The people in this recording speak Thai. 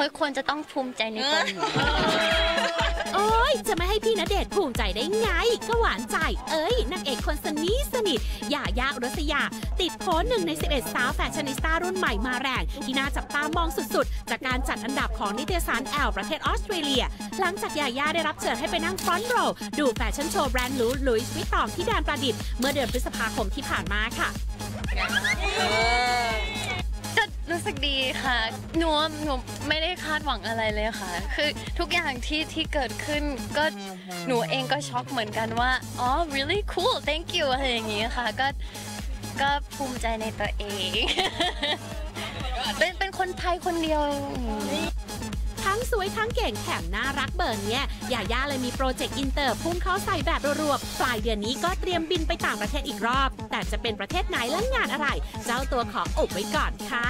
เขาควรจะต้องภูมิใจในตัวหนูโอ้ยจะไม่ให้พี่ณเดชน์ภูมิใจได้ไง ก็หวานใจ เอ้ยนางเอกคนสนิทสนิทหย่ายาอุรัสยา ติดโพสหนึ่งใน 11 สาวแฟชั่นนิสต้ารุ่นใหม่มาแรง ที่น่าจับตามองสุดๆ จากการจัดอันดับของนิตยสารแอลประเทศออสเตรเลีย หลังจากหย่าย่าได้รับเชิญให้ไปนั่งฟรอนต์โรวดูแฟชั่นโชว์แบรนด์หรูลุยส์วิตตองที่แดนประดิษฐ์เมื่อเดือนพฤษภาคมที่ผ่านมาค่ะ ดีค่ะหนูหนูไม่ได้คาดหวังอะไรเลยค่ะ คือทุกอย่างที่ที่เกิดขึ้นก็หนูเองก็ช็อกเหมือนกันว่าอ๋อ really cool thank you อะไรอย่างงี้ค่ะก็ก็ภูมิใจในตัวเอง เป็นเป็นคนไทยคนเดียวทั้งสวยทั้งเก่งแถมน่ารักเบอร์เนี้ยยาย่าเลยมีโปรเจกต์อินเตอร์พุ่งเข้าใส่แบบรัวๆปลายเดือนนี้ก็เตรียมบินไปต่างประเทศอีกรอบ แต่จะเป็นประเทศไหนและงานอะไร เจ้าตัวขออุบไว้ก่อนค่ะ